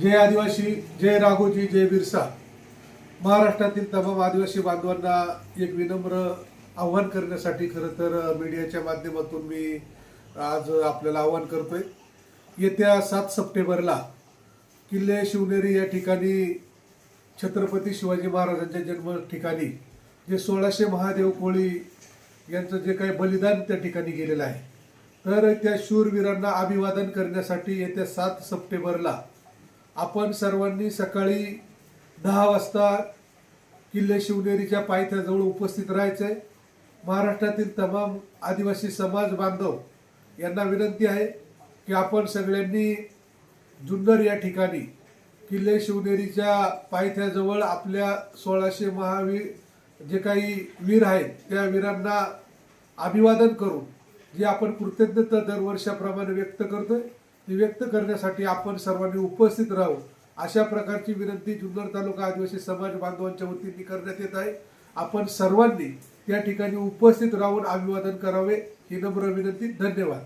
जय आदिवासी जय राघोजी जय बिरसा महाराष्ट्रातील तमाम आदिवासी बांधवांना एक विनम्र आव्हान करण्यासाठी खरं तर मीडियाच्या माध्यमातून मी आज आपल्याला आव्हान करतोय. येत्या सात सप्टेंबरला किल्ले शिवनेरी या ठिकाणी छत्रपती शिवाजी महाराजांच्या जन्म ठिकाणी जे सोळाशे महादेव कोळी यांचं जे काही बलिदान त्या ठिकाणी गेलेलं आहे. तर त्या शूरवीरांना अभिवादन करण्यासाठी येत्या सात सप्टेंबरला आपण सर्वांनी सकाळी दहा वाजता किल्ले शिवनेरीच्या पायथ्याजवळ उपस्थित राहायचंय. महाराष्ट्रातील तमाम आदिवासी समाज बांधव यांना विनंती आहे की आपण सगळ्यांनी जुन्नर या ठिकाणी किल्ले शिवनेरीच्या पायथ्याजवळ आपल्या सोळाशे महावीर जे काही वीर आहेत त्या वीरांना अभिवादन करून जी आपण कृतज्ञता दरवर्षाप्रमाणे व्यक्त करतोय व्यक्त करण्यासाठी आपण सर्वांनी उपस्थित राहू. अशा प्रकारची विनंती जुन्नर तालुका आदिवासी समाज बांधवांच्या वतीने करण्यात येत आहे. आपण सर्वांनी त्या ठिकाणी उपस्थित राहून अभिवादन करावे ही नम्र विनंती. धन्यवाद.